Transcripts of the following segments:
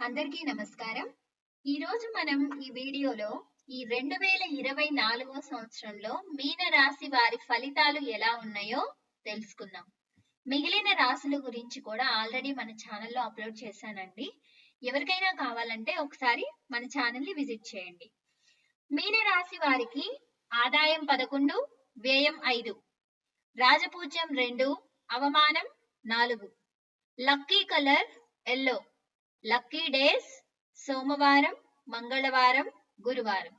అందరికీ నమస్కారం. ఈరోజు మనం ఈ వీడియోలో ఈ రెండు వేల ఇరవై నాలుగో సంవత్సరంలో మీన రాశి వారి ఫలితాలు ఎలా ఉన్నాయో తెలుసుకుందాం. మిగిలిన రాశుల గురించి కూడా ఆల్రెడీ మన ఛానల్లో అప్లోడ్ చేశానండి. ఎవరికైనా కావాలంటే ఒకసారి మన ఛానల్ని విజిట్ చేయండి. మీన రాశి వారికి ఆదాయం పదకొండు వ్యయం ఐదు రాజపూజ్యం రెండు అవమానం నాలుగు lucky colour yellow lucky days సోమవారం మంగళవారం గురువారం.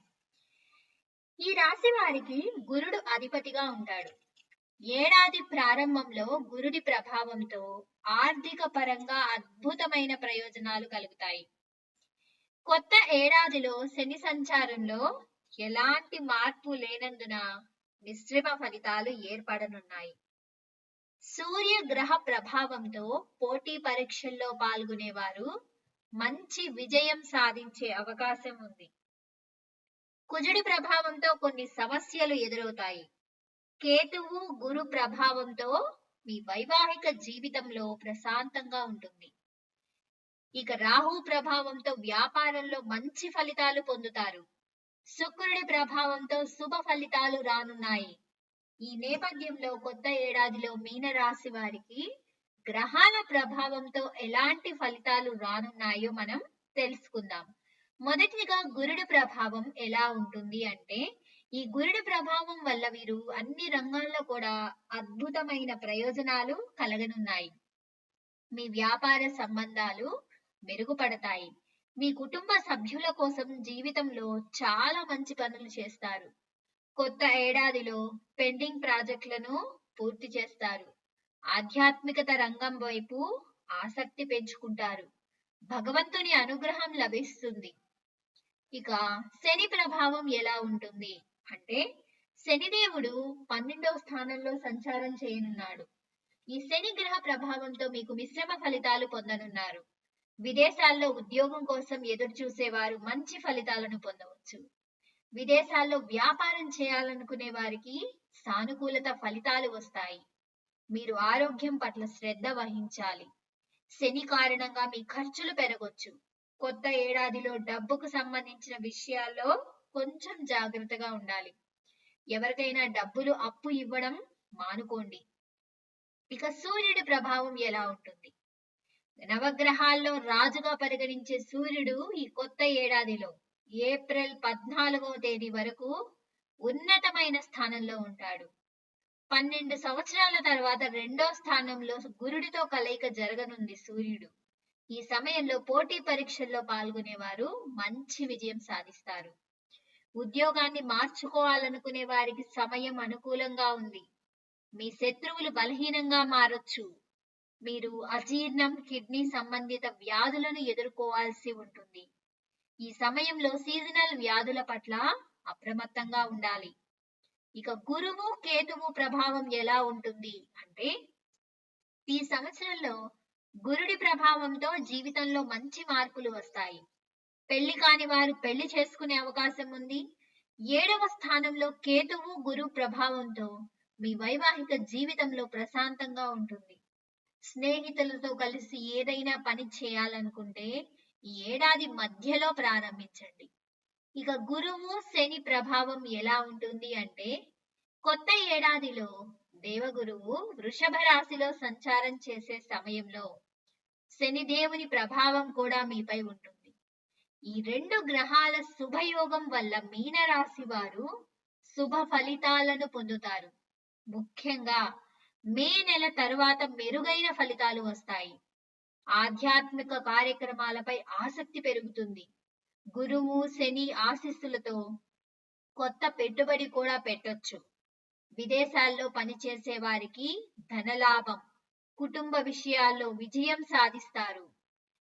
ఈ రాశి వారికి గురుడు అధిపతిగా ఉంటాడు. ఏడాది ప్రారంభంలో గురుడి ప్రభావంతో ఆర్థిక పరంగా అద్భుతమైన ప్రయోజనాలు కలుగుతాయి. కొత్త ఏడాదిలో శని సంచారంలో ఎలాంటి మార్పు లేనందున మిశ్రమ ఫలితాలు ఏర్పడనున్నాయి. సూర్య గ్రహ ప్రభావంతో పోటీ పరీక్షల్లో పాల్గొనేవారు. మంచి విజయం సాధించే అవకాశం ఉంది. కుజుడి ప్రభావంతో కొన్ని సమస్యలు ఎదురవుతాయి. కేతువు గురు ప్రభావంతో మీ వైవాహిక జీవితంలో ప్రశాంతంగా ఉంటుంది. ఇక రాహు ప్రభావంతో వ్యాపారంలో మంచి ఫలితాలు పొందుతారు. శుక్రుడి ప్రభావంతో శుభ ఫలితాలు రానున్నాయి. ఈ నేపథ్యంలో కొత్త ఏడాదిలో మీనరాశి వారికి గ్రహాల ప్రభావంతో ఎలాంటి ఫలితాలు రానున్నాయో మనం తెలుసుకుందాం. మొదటిగా గురుడి ప్రభావం ఎలా ఉంటుంది అంటే ఈ గురుడి ప్రభావం వల్ల వీరు అన్ని రంగాల్లో కూడా అద్భుతమైన ప్రయోజనాలు కలగనున్నాయి. మీ వ్యాపార సంబంధాలు మెరుగుపడతాయి. మీ కుటుంబ సభ్యుల కోసం జీవితంలో చాలా మంచి పనులు చేస్తారు. కొత్త ఏడాదిలో పెండింగ్ ప్రాజెక్టులను పూర్తి చేస్తారు. ఆధ్యాత్మికత రంగం వైపు ఆసక్తి పెంచుకుంటారు. భగవంతుని అనుగ్రహం లభిస్తుంది. ఇక శని ప్రభావం ఎలా ఉంటుంది? అంటే శనిదేవుడు పన్నెండవ స్థానంలో సంచారం చేయనున్నాడు. ఈ శని గ్రహ ప్రభావంతో మీకు మిశ్రమ ఫలితాలు పొందనున్నారు. విదేశాల్లో ఉద్యోగం కోసం ఎదురు చూసేవారు మంచి ఫలితాలను పొందవచ్చు. విదేశాల్లో వ్యాపారం చేయాలనుకునే వారికి సానుకూలత ఫలితాలు వస్తాయి. మీరు ఆరోగ్యం పట్ల శ్రద్ధ వహించాలి. శని కారణంగా మీ ఖర్చులు పెరగొచ్చు. కొత్త ఏడాదిలో డబ్బుకు సంబంధించిన విషయాల్లో కొంచెం జాగ్రత్తగా ఉండాలి. ఎవరికైనా డబ్బులు అప్పు ఇవ్వడం మానుకోండి. ఇక సూర్యుడి ప్రభావం ఎలా ఉంటుంది? నవగ్రహాల్లో రాజుగా పరిగణించే సూర్యుడు ఈ కొత్త ఏడాదిలో ఏప్రిల్ పద్నాలుగవ తేదీ వరకు ఉన్నతమైన స్థానంలో ఉంటాడు. పన్నెండు సంవత్సరాల తర్వాత రెండో స్థానంలో గురుడితో కలయిక జరగనుంది సూర్యుడు. ఈ సమయంలో పోటీ పరీక్షల్లో పాల్గొనేవారు మంచి విజయం సాధిస్తారు. ఉద్యోగాన్ని మార్చుకోవాలనుకునే వారికి సమయం అనుకూలంగా ఉంది. మీ శత్రువులు బలహీనంగా మారొచ్చు. మీరు అజీర్ణం కిడ్నీ సంబంధిత వ్యాధులను ఎదుర్కోవాల్సి ఉంటుంది. ఈ సమయంలో సీజనల్ వ్యాధుల పట్ల అప్రమత్తంగా ఉండాలి. ఇక గురువు కేతువు ప్రభావం ఎలా ఉంటుంది అంటే ఈ సంవత్సరంలో గురుడి ప్రభావంతో జీవితంలో మంచి మార్పులు వస్తాయి. పెళ్ళి కాని వారు పెళ్ళి చేసుకునే అవకాశం ఉంది. ఏడవ స్థానంలో కేతువు గురు ప్రభావంతో మీ వైవాహిక జీవితంలో ప్రశాంతంగా ఉంటుంది. స్నేహితులతో కలిసి ఏదైనా పని చేయాలనుకుంటే ఈ ఏడాది మధ్యలో ప్రారంభించండి. ఇక గురువు శని ప్రభావం ఎలా ఉంటుంది అంటే కొత్త ఏడాదిలో దేవగురువు వృషభ రాశిలో సంచారం చేసే సమయంలో శని దేవుని ప్రభావం కూడా మీపై ఉంటుంది. ఈ రెండు గ్రహాల శుభయోగం వల్ల మీన రాశి వారు శుభ ఫలితాలను పొందుతారు. ముఖ్యంగా మే నెల తరువాత మెరుగైన ఫలితాలు వస్తాయి. ఆధ్యాత్మిక కార్యక్రమాలపై ఆసక్తి పెరుగుతుంది. గురువు శని ఆశీస్సులతో కొత్త పెట్టుబడి కూడా పెట్టొచ్చు. విదేశాల్లో పనిచేసే వారికి ధనలాభం కుటుంబ విషయాల్లో విజయం సాధిస్తారు.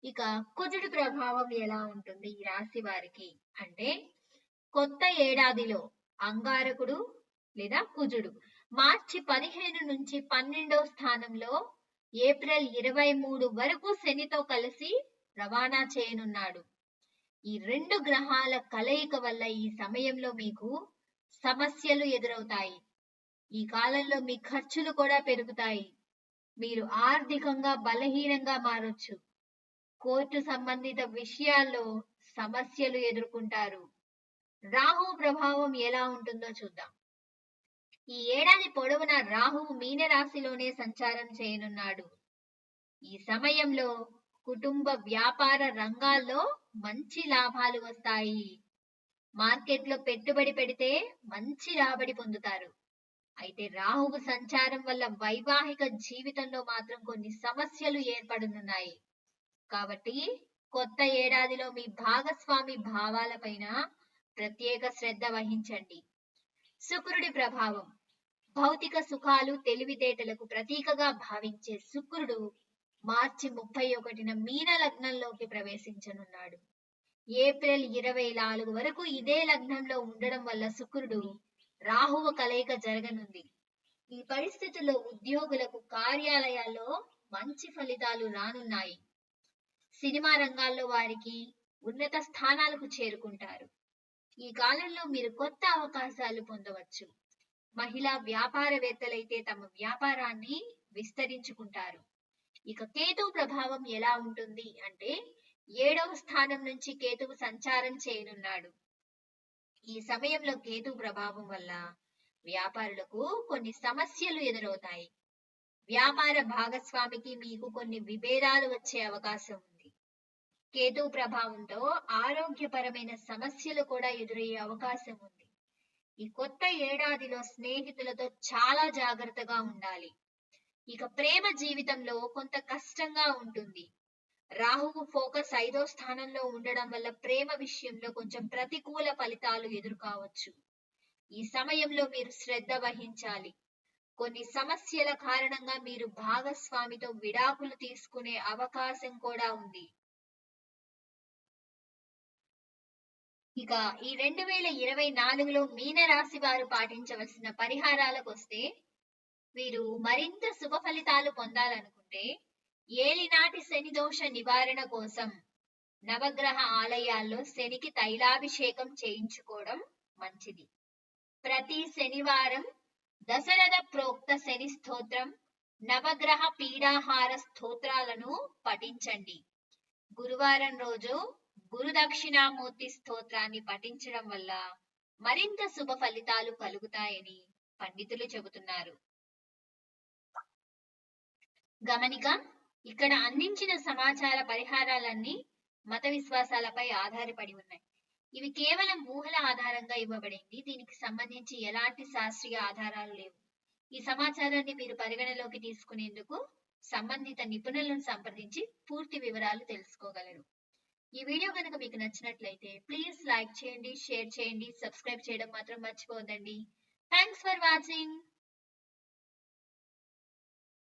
ఇక కుజుడి ప్రభావం ఎలా ఉంటుంది ఈ రాశి వారికి? అంటే కొత్త ఏడాదిలో అంగారకుడు లేదా కుజుడు మార్చి పదిహేను నుంచి పన్నెండో స్థానంలో ఏప్రిల్ ఇరవై మూడు వరకు శనితో కలిసి రవాణా చేయనున్నాడు. ఈ రెండు గ్రహాల కలయిక వల్ల ఈ సమయంలో మీకు సమస్యలు ఎదురవుతాయి. ఈ కాలంలో మీ ఖర్చులు కూడా పెరుగుతాయి. మీరు ఆర్థికంగా బలహీనంగా మారొచ్చు. కోర్టు సంబంధిత విషయాల్లో సమస్యలు ఎదుర్కొంటారు. రాహు ప్రభావం ఎలా ఉంటుందో చూద్దాం. ఈ ఏడాది పొడవునా రాహువు మీనరాశిలోనే సంచారం చేయనున్నాడు. ఈ సమయంలో కుటుంబ వ్యాపార రంగాల్లో మంచి లాభాలు వస్తాయి. మార్కెట్లో పెట్టుబడి పెడితే మంచి రాబడి పొందుతారు. అయితే రాహువు సంచారం వల్ల వైవాహిక జీవితంలో మాత్రం కొన్ని సమస్యలు ఏర్పడనున్నాయి కాబట్టి కొత్త ఏడాదిలో మీ భాగస్వామి భావాలపైన ప్రత్యేక శ్రద్ధ వహించండి. శుక్రుడి ప్రభావం. భౌతిక సుఖాలు తెలివితేటలకు ప్రతీకగా భావించే శుక్రుడు మార్చి ముప్పై ఒకటిన మీన లగ్నంలోకి ప్రవేశించనున్నాడు. ఏప్రిల్ ఇరవై నాలుగు వరకు ఇదే లగ్నంలో ఉండడం వల్ల శుక్రుడు రాహువ కలయిక జరగనుంది. ఈ పరిస్థితుల్లో ఉద్యోగులకు కార్యాలయాల్లో మంచి ఫలితాలు రానున్నాయి. సినిమా రంగాల్లో వారికి ఉన్నత స్థానాలకు చేరుకుంటారు. ఈ కాలంలో మీరు కొత్త అవకాశాలు పొందవచ్చు. మహిళా వ్యాపారవేత్తలైతే తమ వ్యాపారాన్ని విస్తరించుకుంటారు. ఇక కేతు ప్రభావం ఎలా ఉంటుంది అంటే ఏడవ స్థానం నుంచి కేతువు సంచారం చేయనున్నాడు. ఈ సమయంలో కేతు ప్రభావం వల్ల వ్యాపారులకు కొన్ని సమస్యలు ఎదురవుతాయి. వ్యాపార భాగస్వామికి మీకు కొన్ని విభేదాలు వచ్చే అవకాశం ఉంది. కేతు ప్రభావంతో ఆరోగ్యపరమైన సమస్యలు కూడా ఎదురయ్యే అవకాశం ఉంది. ఈ కొత్త ఏడాదిలో స్నేహితులతో చాలా జాగ్రత్తగా ఉండాలి. ఇక ప్రేమ జీవితంలో కొంత కష్టంగా ఉంటుంది. రాహువు ఫోకస్ ఐదో స్థానంలో ఉండడం వల్ల ప్రేమ విషయంలో కొంచెం ప్రతికూల ఫలితాలు ఎదుర్కోవచ్చు. ఈ సమయంలో మీరు శ్రద్ధ వహించాలి. కొన్ని సమస్యల కారణంగా మీరు భాగస్వామితో విడాకులు తీసుకునే అవకాశం కూడా ఉంది. ఇక ఈ రెండు వేల ఇరవై నాలుగులో మీనరాశి వారు పాటించవలసిన పరిహారాలకు వస్తే వీరు మరింత శుభ ఫలితాలు పొందాలనుకుంటే ఏలినాటి శని దోష నివారణ కోసం నవగ్రహ ఆలయాల్లో శనికి తైలాభిషేకం చేయించుకోవడం మంచిది. ప్రతి శనివారం దశరథ ప్రోక్త శని స్తోత్రం నవగ్రహ పీడాహార స్తోత్రాలను పఠించండి. గురువారం రోజు గురు దక్షిణామూర్తి స్తోత్రాన్ని పఠించడం వల్ల మరింత శుభ ఫలితాలు కలుగుతాయని పండితులు చెబుతున్నారు. గమనిక ఇక్కడ అందించిన సమాచార పరిహారాలన్నీ మత విశ్వాసాలపై ఆధారపడి ఉన్నాయి. ఇవి కేవలం ఊహల ఆధారంగా ఇవ్వబడింది. దీనికి సంబంధించి ఎలాంటి శాస్త్రీయ ఆధారాలు లేవు. ఈ సమాచారాన్ని మీరు పరిగణలోకి తీసుకునేందుకు సంబంధిత నిపుణులను సంప్రదించి పూర్తి వివరాలు తెలుసుకోగలరు. ఈ వీడియో కనుక మీకు నచ్చినట్లయితే ప్లీజ్ లైక్ చేయండి షేర్ చేయండి సబ్స్క్రైబ్ చేయడం మాత్రం మర్చిపోదండి థ్యాంక్స్ ఫర్ వాచింగ్